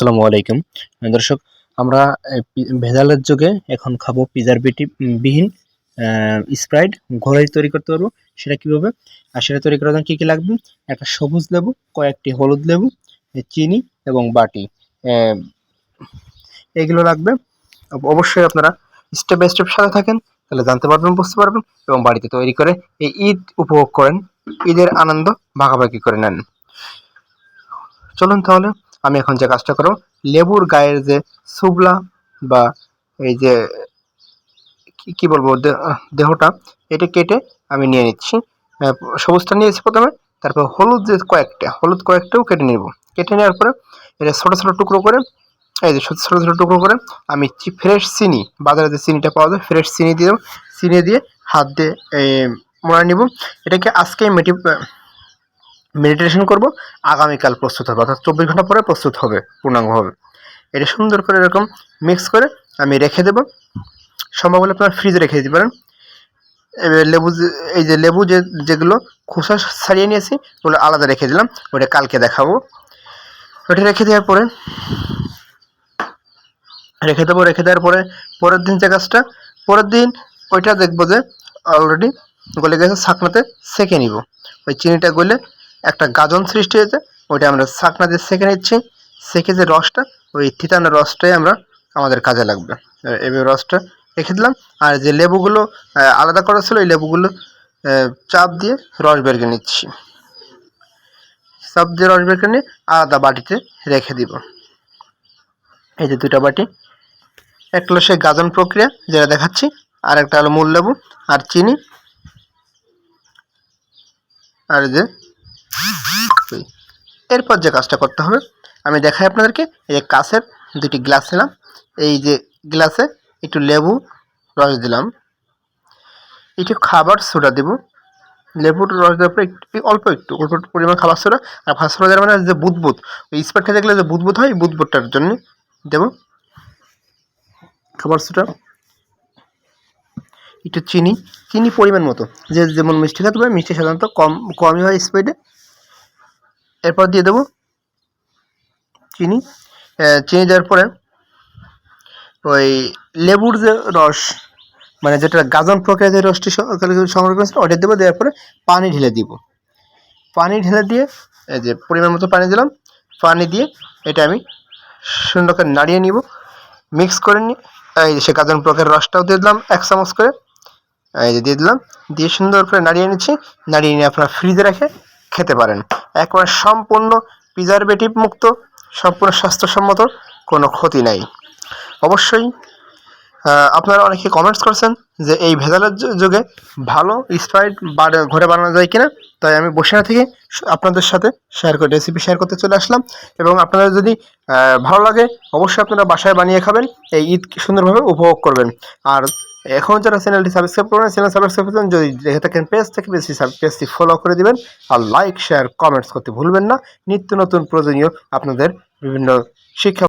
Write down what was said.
আসসালামু আলাইকুম। দর্শক, আমরা ভেজালের যুগে এখন খাব প্রিজারভেটিভ বিহীন স্প্রাইট ঘরে তৈরি করতে পারব। সেটা কীভাবে? আর সেটা তৈরি করার জন্য কি কি লাগবে? একটা সবুজ লেবু, কয়েকটি হলুদ লেবু চিনি এবং বাটি। এগুলো লাগবে। অবশ্যই আপনারা স্টেপ বাই স্টেপ সাথে থাকেন, তাহলে জানতে পারবেন, বুঝতে পারবেন এবং বাড়িতে তৈরি করে এই ঈদ উপভোগ করেন। ঈদের আনন্দ ভাগাভাগি করে নেন। চলুন তাহলে আমি এখন যে কাজটা করব, লেবুর গায়ের যে সুবলা বা এই যে, কি- বলব দেহটা, এটা কেটে আমি নিয়ে নিচ্ছি। সবুজটা নিয়েছি প্রথমে তারপর হলুদ যে কয়েকটা, হলুদ কয়েকটাও কেটে নেব। কেটে নেওয়ার পরে এটা ছোটো ছোটো টুকরো করে, এই যে ছোটো ছোটো টুকরো করে আমি ফ্রেশ চিনি, বাজারে যে চিনিটা পাওয়া যায়, ফ্রেশ চিনি দিয়ে চিনি দিয়ে হাত দিয়ে, এই মোড়া নিব। এটাকে আজকে মেটি মেডিটেশন করব, আগামীকাল প্রস্তুত হবে, অর্থাৎ চব্বিশ ঘণ্টা পরে প্রস্তুত হবে, পূর্ণাঙ্গভাবে। এটা সুন্দর করে এরকম মিক্স করে আমি রেখে দেবো। সম্ভব হলে আপনারা ফ্রিজে রেখে দিতে পারেন। লেবু এই যে লেবু যে, যেগুলো খোসা ছাড়িয়ে নিয়েছি, ওগুলো আলাদা রেখে দিলাম, ওটা কালকে দেখাবো। ওটা রেখে দেওয়ার পরে, রেখে দেবো, রেখে দেওয়ার পরে, পরের দিন যে কাজটা, পরের দিন ওইটা দেখব যে অলরেডি গলে গেছে ছাকনাতে সেকে নিব। ওই চিনিটা গলে একটা গাজন সৃষ্টি হয়েছে, ওইটা আমরা ছাকনা দিয়ে সেকে নিচ্ছি। সেকে যে রসটা, ওই থিতানোর রসটাই আমরা আমাদের কাজে লাগবে। এবার রসটা রেখে দিলাম। আর যে লেবুগুলো আলাদা করা ছিল, ওই লেবুগুলো চাপ দিয়ে রস বের করে নিচ্ছি। চাপ দিয়ে রস বের করে নিয়ে আলাদা বাটিতে রেখে দিব। এই যে দুটা বাটি একটা হলো সেই গাজন প্রক্রিয়া, যেটা দেখাচ্ছি, আর একটা হলো মূল লেবু আর চিনি। আর যে ওই। এরপর যে কাজটা করতে হবে, আমি দেখাই আপনাদেরকে, এই যে কাছের দুটি গ্লাস নিলাম। এই যে গ্লাসে একটু লেবু রস দিলাম। একটু খাবার সোডা দেব। লেবুর রস দেওয়ার পরে একটু, অল্প একটু, অল্প পরিমাণ খাবার সোডা। আর খাবার সোডা দেওয়ার মানে যে বুদবুদ। ওই স্প্রাইট খেতে গেলে যে বুদবুদ হয়, বুদবুদটার জন্য দেবো। খাবার সোডা। একটু চিনি চিনি পরিমাণ মতো। যে যেমন মিষ্টি খেতে পারে মিষ্টি সাধারণত কম, কমই হয় স্প্রাইটে এরপর দিয়ে দেবো চিনি। চিনি দেওয়ার পরে ওই লেবুর যে রস মানে যেটা গাজন প্রক্রিয়া যে রসটি সংগ্রহ করেছিল ওটা দেবো, দেওয়ার পরে পানি ঢেলে দিব। পানি ঢেলে দিয়ে এই যে পরিমাণ মতো পানি দিলাম। পানি দিয়ে এটা আমি সুন্দর করে নাড়িয়ে নিব। মিক্স করে নিয়ে এই সে গাজন প্রক্রিয়ার রসটাও দিয়ে দিলাম, এক চামচ করে। এই যে দিয়ে দিলাম। দিয়ে সুন্দর করে নাড়িয়ে নিচ্ছি। নাড়িয়ে নিয়ে আপনারা ফ্রিজে রেখে খেতে পারেন। একবার সম্পূর্ণ প্রিজারভেটিভ মুক্ত, সম্পূর্ণ স্বাস্থ্যসম্মত কোনো ক্ষতি নাই। অবশ্যই আপনারা অনেকে কমেন্টস করছেন যে এই ভেজালের যুগে ভালো স্প্রাইট ঘরে বানানো যায় কিনা। তাই আমি বসে না থেকে আপনাদের সাথে শেয়ার করে রেসিপি শেয়ার করতে চলে আসলাম। এবং আপনাদের যদি ভালো লাগে, অবশ্যই আপনারা বাসায় বানিয়ে খাবেন। এই ঈদ সুন্দরভাবে উপভোগ করবেন। আর এখন যারা চ্যানেলটি সাবস্ক্রাইব করবেন চ্যানেল সাবস্ক্রাইব করবেন যদি দেখে থাকেন পেজ থেকে বেশি পেজটি ফলো করে দিবেন আর লাইক শেয়ার কমেন্টস করতে ভুলবেন না। নিত্য নতুন প্রয়োজনীয় আপনাদের বিভিন্ন শিক্ষা